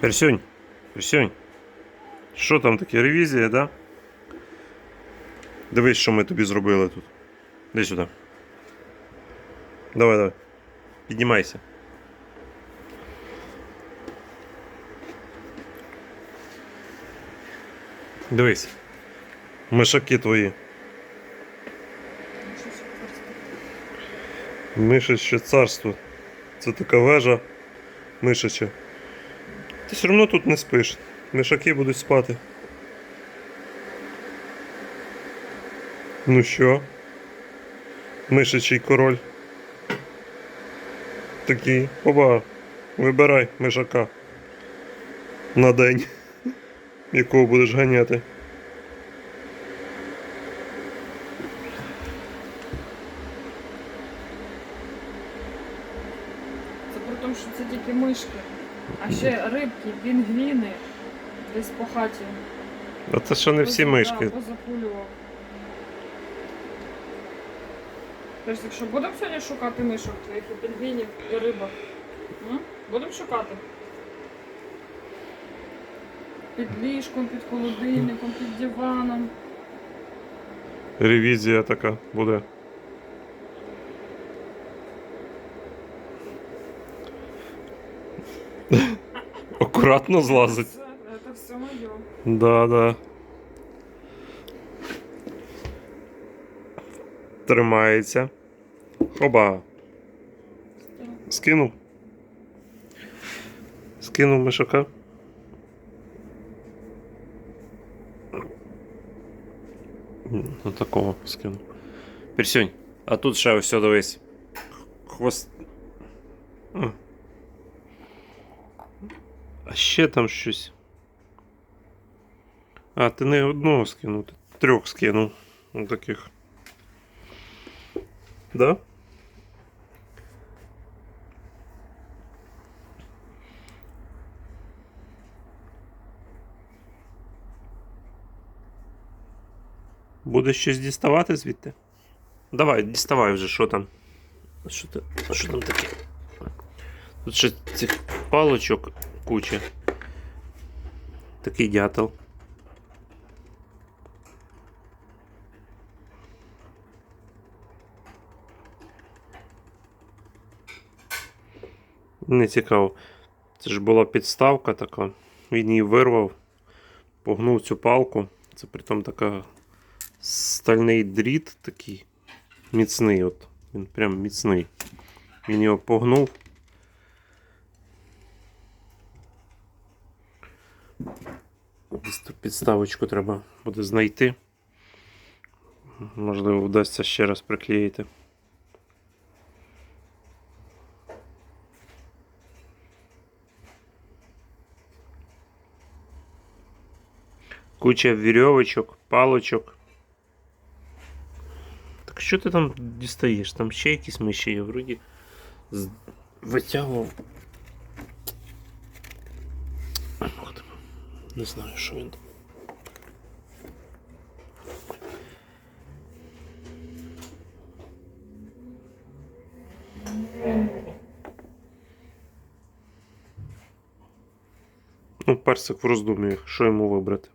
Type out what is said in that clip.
Персюнь, Персюнь. Що там таке? Ревізія, да? Дивись, що ми тобі зробили тут. Іди сюди. Давай, давай. Піднімайся. Дивись. Мишаки твої. Мишаче царство. Це така вежа мишача. Ти все одно тут не спиш. Мишаки будуть спати. Ну що? Мишачий король. Такий. Оба. Вибирай мишака. На день. Якого будеш ганяти. Це при тому, що це тільки мишки. А ще рибки, пінгвіни десь по хаті. А це що не всі Поза- мишки. да, позапулював. Тобто, якщо будемо сьогодні шукати мишок, твоїх і пінгвінів і рибок? М? Будемо шукати. Під ліжком, під холодильником, під диваном. Ревізія така буде. Акуратно злазить. Це все моє. Да, да. Тримається. Оба. Скинув. Скинув мишака. Ну такого скинув. Персюнь, а тут ще ось дивись. Хвост. А. А ще там щось. А, ти не одного скинув, ти трьох скинув. Ну, таких. Да? Будеш щось діставати звідти? Давай, діставай вже, що там. Що, ти, що там таке? Тут ще цих палочок куча. Такий дятел. Не цікаво. Це ж була підставка така. Він її вирвав, погнув цю палку. Це притом така стальний дріт такий міцний. От. Він прям міцний. Він його погнув. Десь тут підставочку треба буде знайти. Можливо, вдасться ще раз приклеїти. Куча вірьовочок, палочок. Так що ти там дістаєш? Там ще якісь миші є, вроді витягував. Ох ти, Не знаю, що він. Ну, персик в роздумі, що йому вибрати.